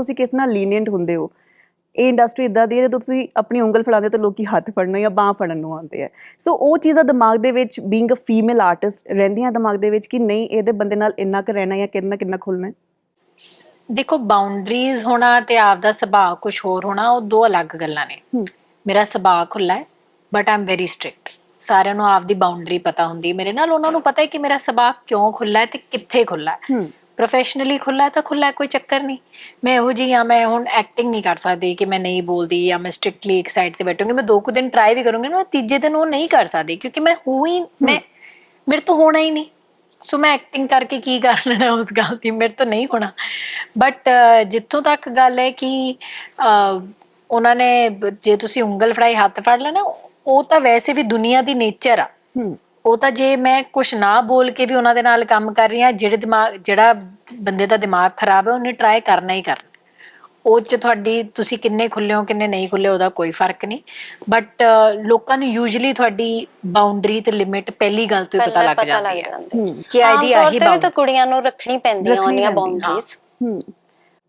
ਤੁਸੀਂ ਕਿਸ ਨਾਲ ਲੀਨੀਅੰਟ ਹੁੰਦੇ ਹੋ? ਇਹ ਇੰਡਸਟਰੀ ਇਦਾਂ ਦੀ ਹੈ ਜਦੋਂ ਤੁਸੀਂ ਆਪਣੀ ਉਂਗਲ ਫੜਾਉਂਦੇ ਤਾਂ ਲੋਕੀ ਹੱਥ ਫੜਨ ਜਾਂ ਬਾਹ ਫੜਨ ਨੂੰ ਆਉਂਦੇ ਆ। ਸੋ ਉਹ ਚੀਜ਼ਾਂ ਦਿਮਾਗ ਦੇ ਵਿੱਚ ਬੀਇੰਗ ਅ ਫੀਮੇਲ ਆਰਟਿਸਟ ਰਹਿੰਦੀਆਂ ਦਿਮਾਗ ਦੇ ਵਿੱਚ ਕਿ ਨਹੀਂ ਇਹਦੇ ਬੰਦੇ ਨਾਲ ਇੰਨਾ ਕੁ ਰਹਿਣਾ ਜਾਂ ਕਿੰਨਾ ਕਿੰਨਾ ਖੁੱਲਣਾ ਹੈ? ਦੇਖੋ ਬਾਉਂਡਰੀਜ਼ ਹੋਣਾ ਤੇ ਆਪਦਾ ਸੁਭਾਅ ਕੁਝ ਹੋਰ ਹੋਣਾ ਉਹ ਦੋ ਅਲੱਗ ਗੱਲਾਂ ਨੇ। ਮੇਰਾ ਸੁਭਾਅ ਖੁੱਲਾ ਹੈ ਬਟ ਆਮ ਵੈਰੀ ਸਟ੍ਰਿਕਟ ਸਾਰਿਆਂ ਨੂੰ ਆਪਦੀ ਬਾਉਂਡਰੀ ਪਤਾ ਹੁੰਦੀ ਹੈ। ਮੇਰੇ ਨਾਲ ਉਹਨਾਂ ਨੂੰ ਪਤਾ ਹੈ ਕਿ ਮੇਰਾ ਸੁਭਾਅ ਕਿਉਂ ਖੁੱਲਾ ਹੈ ਤੇ ਕਿੱਥੇ ਖੁੱਲਾ ਹੂੰ। ਪ੍ਰੋਫੈਸ਼ਨਲੀ ਖੁੱਲਾ ਹੈ ਤਾਂ ਖੁੱਲਾ ਹੈ, ਕੋਈ ਚੱਕਰ ਨਹੀਂ। ਮੈਂ ਇਹੋ ਜਿਹੀ ਆ ਮੈਂ ਹੁਣ ਐਕਟਿੰਗ ਨਹੀਂ ਕਰ ਸਕਦੀ ਕਿ ਮੈਂ ਨਹੀਂ ਬੋਲਦੀ ਜਾਂ ਮੈਂ ਸਟ੍ਰਿਕਟਲੀ ਇੱਕ ਸਾਈਡ ਤੇ ਬੈਠੂੰਗੀ। ਮੈਂ ਦੋ ਕੁ ਦਿਨ ਟਰਾਈ ਵੀ ਕਰੂੰਗੀ ਨਾ ਤੀਜੇ ਦਿਨ ਉਹ ਨਹੀਂ ਕਰ ਸਕਦੀ ਕਿਉਂਕਿ ਮੈਂ ਹੋਈ ਮੈਂ ਮੇਰੇ ਤੋਂ ਹੋਣਾ ਹੀ ਨਹੀਂ। ਸੋ ਮੈਂ ਐਕਟਿੰਗ ਕਰਕੇ ਕੀ ਕਰ ਲੈਣਾ ਉਸ ਗੱਲ ਦੀ? ਮੇਰੇ ਤੋਂ ਨਹੀਂ ਹੋਣਾ। ਬਟ ਜਿੱਥੋਂ ਤੱਕ ਗੱਲ ਹੈ ਕਿ ਉਹਨਾਂ ਨੇ ਜੇ ਤੁਸੀਂ ਉਂਗਲ ਫੜਾਈ ਹੱਥ ਫੜ ਲੈਣਾ ਉਹ ਤਾਂ ਵੈਸੇ ਵੀ ਦੁਨੀਆ ਦੀ ਨੇਚਰ ਆ। ਹੂੰ। ਉਹ ਤਾਂ ਜੇ ਮੈਂ ਕੁਝ ਨਾ ਬੋਲ ਕੇ ਵੀ ਉਹਨਾਂ ਦੇ ਨਾਲ ਕੰਮ ਕਰ ਰਹੀ ਹਾਂ ਜਿਹੜੇ ਦਿਮਾਗ ਜਿਹੜਾ ਬੰਦੇ ਦਾ ਦਿਮਾਗ ਖਰਾਬ ਹੈ ਉਹਨੇ ਟਰਾਈ ਕਰਨਾ ਹੀ ਕਰਨਾ। ਉਹ ਚ ਤੁਹਾਡੀ ਤੁਸੀਂ ਕਿੰਨੇ ਖੁੱਲੇ ਹੋ ਕਿੰਨੇ ਨਹੀਂ ਖੁੱਲੇ ਉਹਦਾ ਕੋਈ ਫ਼ਰਕ ਨਹੀਂ। ਬਟ ਲੋਕਾਂ ਨੂੰ ਯੂਜੂਲੀ ਤੁਹਾਡੀ ਬਾਉਂਡਰੀ ਤੇ ਲਿਮਿਟ ਪਹਿਲੀ ਗੱਲ ਤੋਂ ਹੀ ਪਤਾ ਲੱਗ ਜਾਂਦੀ ਹੈ। ਕਿ ਤੌਰ ਆਹੀ ਤੇ ਵੀ ਤਾਂ ਬਾਉਂਡਰੀ ਕੁੜੀਆਂ ਨੂੰ ਰੱਖਣੀ ਪੈਂਦੀਆਂ ਉਹਨੀਆਂ ਬਾਉਂਡਰੀਜ਼ ਹੂੰ।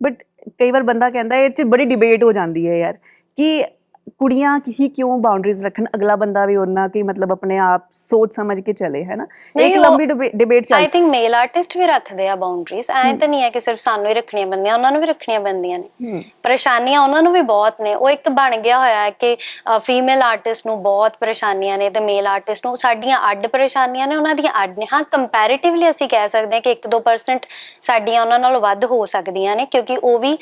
ਬਟ ਕਈ ਵਾਰ ਬੰਦਾ ਕਹਿੰਦਾ ਇਹ ਚ ਬੜੀ ਡਿਬੇਟ ਹੋ ਜਾਂਦੀ ਹੈ ਯਾਰ ਕਿ ਕੁੜੀਆਂ ਹੀ ਕਿਉਂ ਬਾਉਂਡਰੀਜ਼ ਰੱਖਣ? ਅਗਲਾ ਬੰਦਾ ਵੀ ਉਹਨਾਂ ਕੀ ਮਤਲਬ ਆਪਣੇ ਆਪ ਸੋਚ ਸਮਝ ਕੇ ਚਲੇ ਹੈ ਨਾ? ਇੱਕ ਲੰਬੀ ਡਿਬੇਟ ਚੱਲ ਆਈ ਥਿੰਕ ਮੇਲ ਆਰਟਿਸਟ ਵੀ ਰੱਖਦੇ ਆ ਬਾਉਂਡਰੀਜ਼ ਐਂ ਤਾਂ ਨਹੀਂ ਹੈ ਕਿ ਸਿਰਫ ਸਾਨੂੰ ਹੀ ਰੱਖਣੀਆਂ ਪੈਂਦੀਆਂ ਉਹਨਾਂ ਨੂੰ ਵੀ ਰੱਖਣੀਆਂ ਪੈਂਦੀਆਂ ਨੇ। ਪਰੇਸ਼ਾਨੀਆਂ ਉਹਨਾਂ ਨੂੰ ਵੀ ਬਹੁਤ ਨੇ। ਉਹ ਇੱਕ ਬਣ ਗਿਆ ਹੋਇਆ ਹੈ ਕਿ ਫੀਮੇਲ ਆਰਟਿਸਟ ਨੂੰ ਬਹੁਤ ਪਰੇਸ਼ਾਨੀਆਂ ਨੇ ਤੇ ਮੇਲ ਆਰਟਿਸਟ ਨੂੰ ਸਾਡੀਆਂ ਅੱਡ ਪਰੇਸ਼ਾਨੀਆਂ ਨੇ ਉਹਨਾਂ ਦੀਆਂ ਅੱਡ ਨੇ। ਹਾਂ ਕੰਪੈਰੀਟਿਵਲੀ ਅਸੀਂ ਕਹਿ ਸਕਦੇ ਹਾਂ ਕਿ 1-2% ਸਾਡੀਆਂ ਉਹਨਾਂ ਨਾਲੋਂ ਵੱਧ ਹੋ ਸਕਦੀਆਂ ਨੇ ਕਿਉਂਕਿ ਉਹ ਵੀ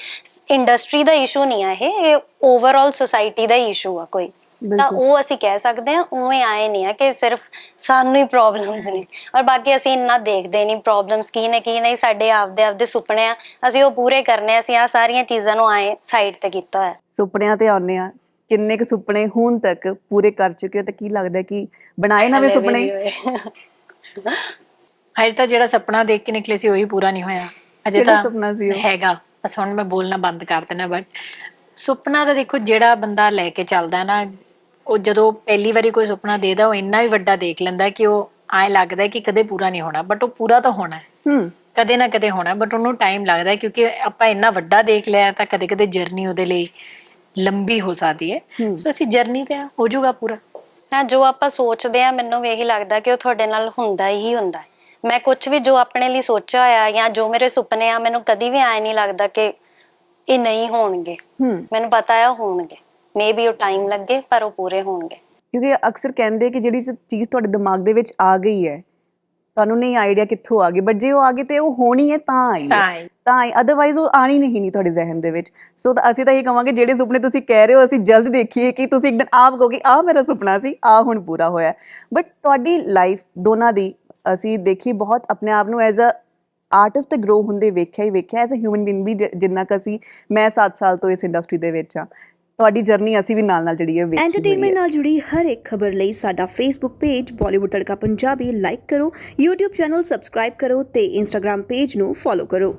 ਇੰਡਸਟਰੀ ਦਾ ਇਸ਼ੂ ਨਹੀਂ ਆ ਇਹ ਓਵਰਆਲ ਸੋਸਾਇਟੀ ਦਾ ਇਸ਼ੂ ਆ ਕੋਈ। ਤਾਂ। ਉਹ ਅਸੀਂ ਕਹਿ ਸਕਦੇ ਹਾਂ ਉਵੇਂ ਆਏ ਨਹੀਂ ਆ ਕਿ ਸਿਰਫ ਸਾਨੂੰ ਹੀ ਪ੍ਰੋਬਲਮਸ ਨੇ। ਔਰ ਬਾਕੀ ਅਸੀਂ ਇੰਨਾ ਦੇਖਦੇ ਨਹੀਂ ਪ੍ਰੋਬਲਮਸ ਕੀ ਨੇ ਕੀ ਨਹੀਂ ਸਾਡੇ ਆਪਦੇ ਆਪਦੇ ਸੁਪਨੇ ਆ। ਅਸੀਂ ਉਹ ਪੂਰੇ ਕਰਨੇ ਆ ਅਸੀਂ ਆ ਸਾਰੀਆਂ ਚੀਜ਼ਾਂ ਨੂੰ ਆਏ ਸਾਈਡ ਤੇ ਕੀਤਾ ਹੋਇਆ। ਸੁਪਨਿਆਂ ਤੇ ਆਉਂਦੇ ਆ ਕਿੰਨੇ ਕੁ ਸੁਪਨੇ ਹੁਣ ਤੱਕ ਪੂਰੇ ਕਰ ਚੁੱਕੇ ਹੋ ਤੇ ਕੀ ਲੱਗਦਾ ਕਿ ਬਣਾਏ ਨਵੇਂ ਸੁਪਨੇ। ਹਜੇ ਤਾਂ ਜਿਹੜਾ ਸੁਪਨਾ ਦੇਖ ਕੇ ਨਿਕਲੇ ਸੀ ਉਹੀ ਪੂਰਾ ਨਹੀਂ ਹੋਇਆ। ਅਜੇ ਤਾਂ ਸੁਪਨਾ ਸੀ ਉਹ? ਹੈਗਾ। ਬਸ ਹੁਣ ਮੈਂ ਬੋਲਣਾ ਬੰਦ ਕਰ ਦੇਣਾ ਬਟ ਸੁਪਨਾ ਤਾਂ ਦੇਖੋ ਜਿਹੜਾ ਬੰਦਾ ਲੈ ਕੇ ਚੱਲਦਾ ਹੈ ਨਾ ਉਹ ਜਦੋਂ ਪਹਿਲੀ ਵਾਰੀ ਕੋਈ ਸੁਪਨਾ ਦੇਦਾ ਉਹ ਇੰਨਾ ਹੀ ਵੱਡਾ ਦੇਖ ਲੈਂਦਾ ਕਿ ਉਹ ਐਂ ਲੱਗਦਾ ਕਿ ਕਦੇ ਪੂਰਾ ਨਹੀਂ ਹੋਣਾ ਬਟ ਉਹ ਪੂਰਾ ਤਾਂ ਹੋਣਾ। ਹੈ। ਹੂੰ ਕਦੇ ਨਾ ਕਦੇ ਹੋਣਾ ਬਟ ਉਹਨੂੰ ਟਾਈਮ ਲੱਗਦਾ ਹੈ ਕਿਉਂਕਿ ਆਪਾਂ ਇੰਨਾ ਵੱਡਾ ਦੇਖ ਲਿਆ ਤਾਂ ਕਦੇ ਕਦੇ ਜਰਨੀ ਉਹਦੇ ਲਈ ਲੰਬੀ ਹੋ ਸਕਦੀ ਹੈ। ਸੋ ਅਸੀਂ ਜਰਨੀ ਤੇ ਹੋ ਜਾਊਗਾ ਪੂਰਾ। ਹਾਂ ਜੋ ਆਪਾਂ ਸੋਚਦੇ ਆ ਮੈਨੂੰ ਵੀ ਇਹੀ ਲੱਗਦਾ ਕਿ ਉਹ ਤੁਹਾਡੇ ਨਾਲ ਹੁੰਦਾ ਹੀ ਹੁੰਦਾ। ਹੈ ਮੈਂ ਕੁਝ ਵੀ ਜੋ ਆਪਣੇ ਲਈ ਸੋਚਿਆ ਹੋਇਆ ਜਾਂ ਜੋ ਮੇਰੇ ਸੁਪਨੇ ਆ ਮੈਨੂੰ ਕਦੀ ਵੀ ਐ ਨਹੀਂ ਲੱਗਦਾ ਕਿ ਇਹ ਨਹੀਂ ਹੋਣਗੇ। ਹੂੰ। ਮੈਨੂੰ ਪਤਾ ਹੈ ਉਹ ਹੋਣਗੇ। ਮੇਬੀ ਉਹ ਟਾਈਮ ਲੱਗੇ ਪਰ ਉਹ ਪੂਰੇ ਹੋਣਗੇ। ਕਿਉਂਕਿ ਅਕਸਰ ਕਹਿੰਦੇ ਕਿ ਜਿਹੜੀ ਚੀਜ਼ ਤੁਹਾਡੇ ਦਿਮਾਗ ਦੇ ਵਿੱਚ ਆ ਗਈ ਹੈ ਤੁਹਾਨੂੰ ਨਹੀਂ ਆਈਡੀਆ ਕਿੱਥੋਂ ਆ ਗਈ ਬਟ ਜੇ ਉਹ ਆ ਗਈ ਤੇ ਉਹ ਹੋਣੀ ਹੈ ਤਾਂ ਆਈ ਹੈ। ਤਾਂ ਆਈ। ਅਦਰਵਾਈਜ਼ ਉਹ ਆਣੀ ਨਹੀਂ ਨਹੀਂ ਤੁਹਾਡੇ ਜ਼ਿਹਨ ਦੇ ਵਿੱਚ। ਸੋ ਤਾਂ ਅਸੀਂ ਤਾਂ ਇਹ ਕਵਾਂਗੇ ਜਿਹੜੇ ਸੁਪਨੇ ਤੁਸੀਂ ਕਹਿ ਰਹੇ ਹੋ ਅਸੀਂ ਜਲਦ ਦੇਖੀਏ ਕਿ ਤੁਸੀਂ ਇੱਕ ਦਿਨ ਆਪ ਕਹੋਗੇ ਆ ਮੇਰਾ ਸੁਪਨਾ ਸੀ ਆ ਹੁਣ ਪੂਰਾ ਹੋਇਆ। ਬਟ ਤੁਹਾਡੀ ਲਾਈਫ ਦੋਨਾਂ ਦੀ ਅਸੀਂ ਦੇਖੀ ਬਹੁਤ ਆਪਣੇ ਆਪ ਨੂੰ ਐਜ਼ ਅ ਆਰਟਿਸਟ ਗਰੋ ਹੁੰਦੇ ਵੇਖਿਆ ਹੀ ਵੇਖਿਆ ਐਜ਼ ਅ ਹਿਊਮਨ ਬੀਇੰਗ ਵੀ ਜਿੰਨਾ ਕੁ ਅਸੀਂ, ਮੈਂ 7 ਸਾਲ ਤੋਂ ਇਸ ਇੰਡਸਟਰੀ ਦੇ ਵਿੱਚ ਆ ਤੁਹਾਡੀ ਜਰਨੀ ਅਸੀਂ ਵੀ ਨਾਲ ਨਾਲ ਜਿਹੜੀ ਹੈ ਵੇਖੀ ਐਂਟਰਟੇਨਮੈਂਟ ਨਾਲ ਜੁੜੀ ਹਰ ਇੱਕ ਖਬਰ ਲਈ ਸਾਡਾ Facebook page Bollywood Tadka Punjabi like ਕਰੋ, YouTube ਚੈਨਲ ਸਬਸਕ੍ਰਾਈਬ ਕਰੋ ਤੇ Instagram ਪੇਜ ਨੂੰ ਫੋਲੋ ਕਰੋ।